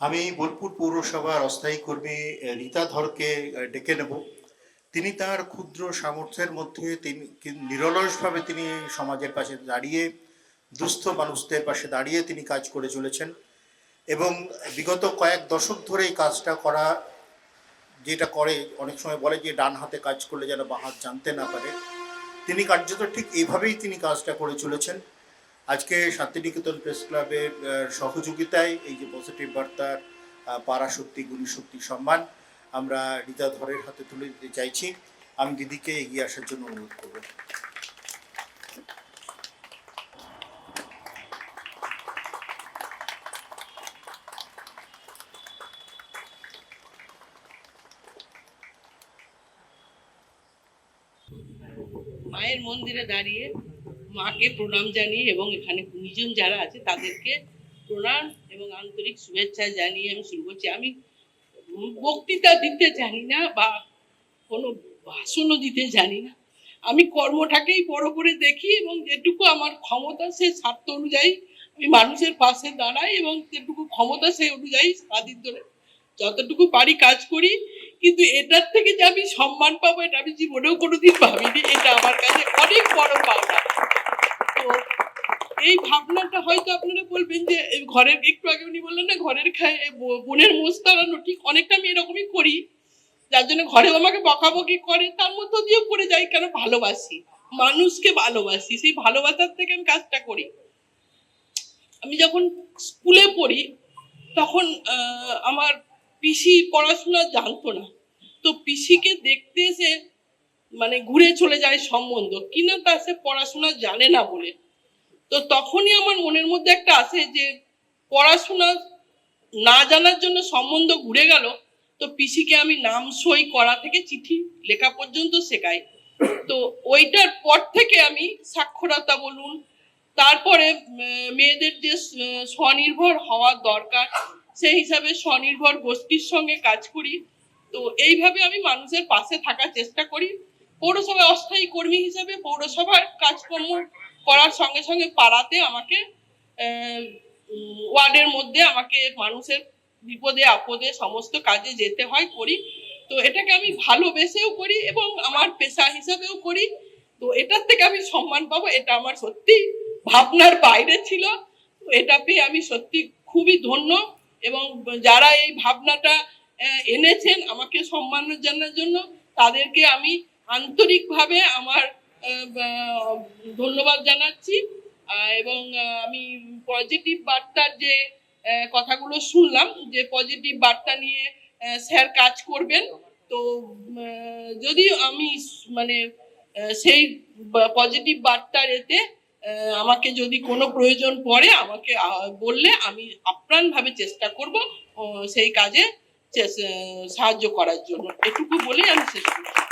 আমি বোলপুর পৌরসভার অস্থায়ী কর্মী রীতা ধরকে ডেকে নেব। তিনি তার ক্ষুদ্র সামর্থ্যের মধ্যে তিনি নিরলসভাবে তিনি সমাজের পাশে দাঁড়িয়ে, দুস্থ মানুষদের পাশে দাঁড়িয়ে তিনি কাজ করে চলেছেন এবং বিগত কয়েক দশক ধরে এই কাজটা করা, যেটা করে, অনেক সময় বলে যে ডান হাতে কাজ করলে যেন বাঁ হাত জানতে না পারে। তিনি কার্যত ঠিক এইভাবেই তিনি কাজটা করে চলেছেন। আজকে শান্তিনিকেতন প্রেস ক্লাবের সহযোগিতায় এই যে পজিটিভ বার্তার পাড়া শক্তি গুণী শক্তি সম্মান আমরা রীতা ধরের হাতে তুলে দিতে চাইছি। আমি দিদিকে এগিয়ে আসার জন্য অনুরোধ করব। মায়ের মন্দিরে দাঁড়িয়ে মাকে প্রণাম জানিয়ে এবং এখানে গুণীজন যারা আছে তাদেরকে প্রণাম এবং আন্তরিক শুভেচ্ছা জানিয়ে আমি শুরু করছি। আমি বক্তৃতা দিতে জানি না বা কোনো ভাষণও দিতে জানি না। আমি কর্মটাকেই বড় করে দেখি এবং যেটুকু আমার ক্ষমতা সে স্বার্থ অনুযায়ী আমি মানুষের পাশে দাঁড়াই এবং যেটুকু ক্ষমতা সেই অনুযায়ী সারাদিন ধরে যতটুকু পারি কাজ করি। কিন্তু এটার থেকে যে আমি সম্মান পাবো এটা আমি জীবনেও কোনোদিন ভাবিনি। এটা আমার কাছে অনেক বড় পাওনা তো এই ভাবনাটা হয়তো আপনারা বলবেন যে ঘরের, একটু আগে উনি বললেন না, ঘরের খায় বোনের মোষ তাড়ানো ঠিক অনেকটা আমি এরকমই করি। যার জন্য ঘরেও আমাকে বকাবকি করে, তার মধ্য দিয়েও করে যাই, কেন ভালোবাসি। মানুষকে ভালোবাসি, সেই ভালোবাসার থেকে আমি কাজটা করি। আমি যখন স্কুলে পড়ি, তখন আমার পিসি পড়াশোনা জানতো না। তো পিসিকে দেখতে এসে মানে ঘুরে চলে যায় সম্বন্ধ। কিনা তা সে পড়াশোনা জানে না বলে। তো তখনই আমার মনের মধ্যে একটা আসে যে পড়াশোনা না জানার জন্য সম্বন্ধ ঘুরে গেল, তো পিসিকে আমি নাম সই করা থেকে চিঠি লেখা পর্যন্ত শেখাই। তো ওইটার পর থেকে আমি সাক্ষরতা বলুন, তারপরে মেয়েদের যে স্বনির্ভর হওয়ার দরকার, সেই হিসাবে স্বনির্ভর গোষ্ঠীর সঙ্গে কাজ করি। তো এইভাবে আমি মানুষের পাশে থাকার চেষ্টা করি। পৌরসভায় অস্থায়ী কর্মী হিসেবে পৌরসভার কাজকর্ম করার সঙ্গে সঙ্গে পাড়াতে আমাকে ওয়ার্ডের মধ্যে আমাকে মানুষের বিপদে, আপদে সমস্ত কাজে যেতে হয় করি। তো এটাকে আমি ভালোবেসেও করি এবং আমার পেশা হিসাবেও করি। তো এটার থেকে আমি সম্মান পাবো, এটা আমার সত্যি ভাবনার বাইরে ছিল। তো এটা পেয়ে আমি সত্যি খুবই ধন্য এবং যারা এই ভাবনাটা এনেছেন আমাকে সম্মান জানার জন্য, তাদেরকে আমি আন্তরিকভাবে আমার ধন্যবাদ জানাচ্ছি। এবং আমি পজিটিভ বার্তার যে কথাগুলো শুনলাম, যে পজিটিভ বার্তা নিয়ে স্যার কাজ করবেন। তো যদি আমি মানে সেই পজিটিভ বার্তার এতে আমাকে যদি কোনো প্রয়োজন পড়ে, আমাকে বললে আমি আপ্রাণভাবে চেষ্টা করব সেই কাজে সাহায্য করার জন্য। এটুকু বলে আমি শেষ করছি।